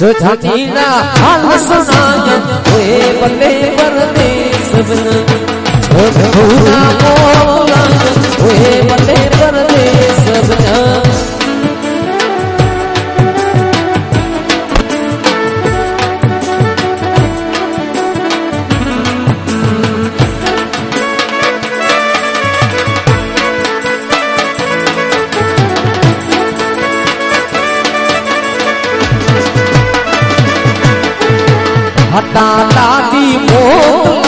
જો જાતીના હાલ સુનાય ઓએ બને પરદેશ હતા દાદી મોલાની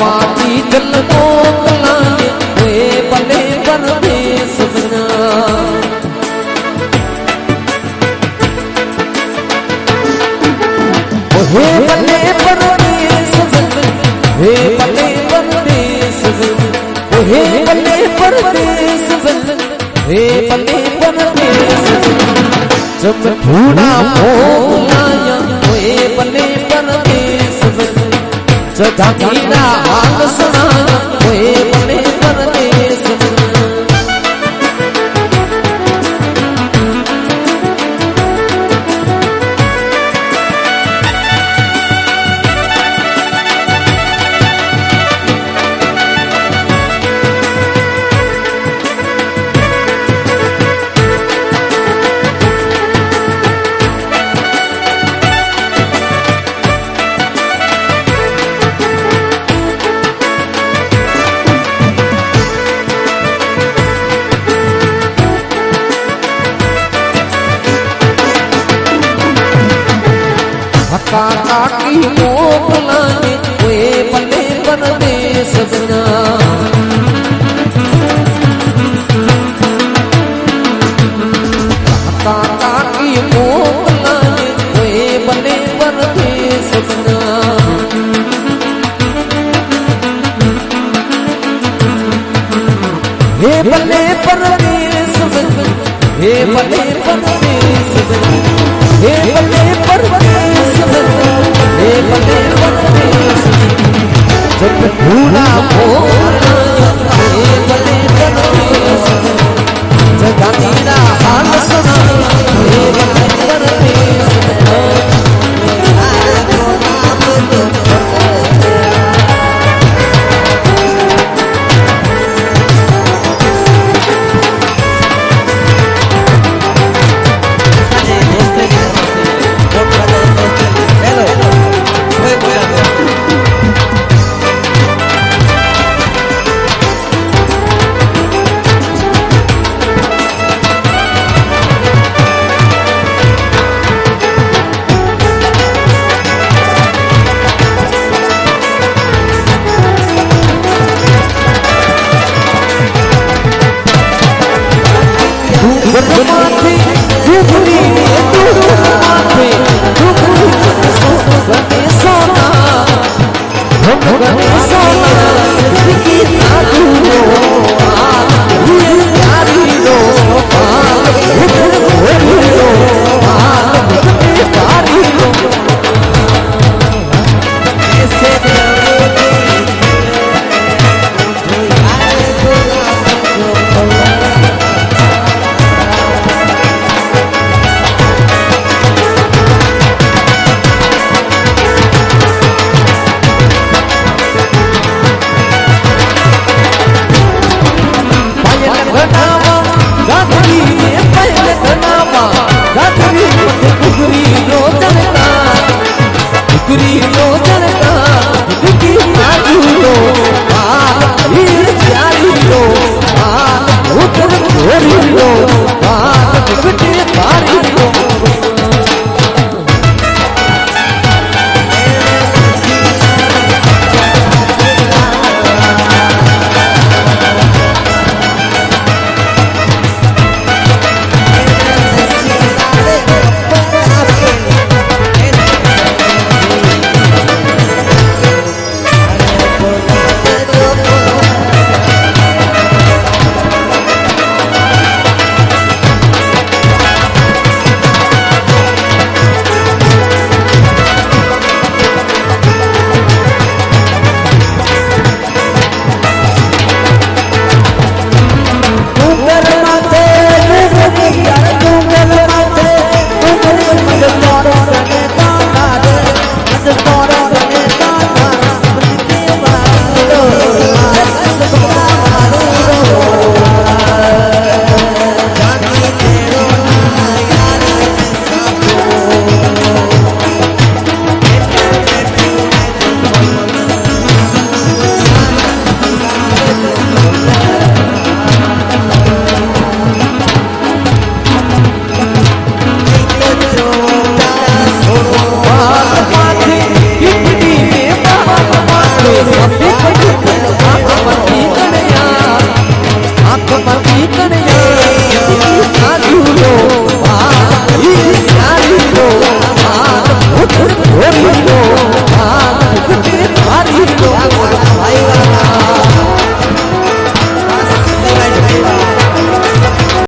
पापी दिल को बुलाए वे भले परदेश बना। वे भले परदेश वे भले परदेश वे भले परदेश वे भले परदेश जब ढूंढा हो बुलाए સધા ઘીના હાલ સુણા કોઈ કાકા કી મોકલાને ઓએ ભલે પરદેશ બના કાકા કી મોકલાને ઓએ ભલે પરદેશ બના હે ભલે પરદેશ બના હે ભલે પરદેશ બના જત ભૂલા ભોલા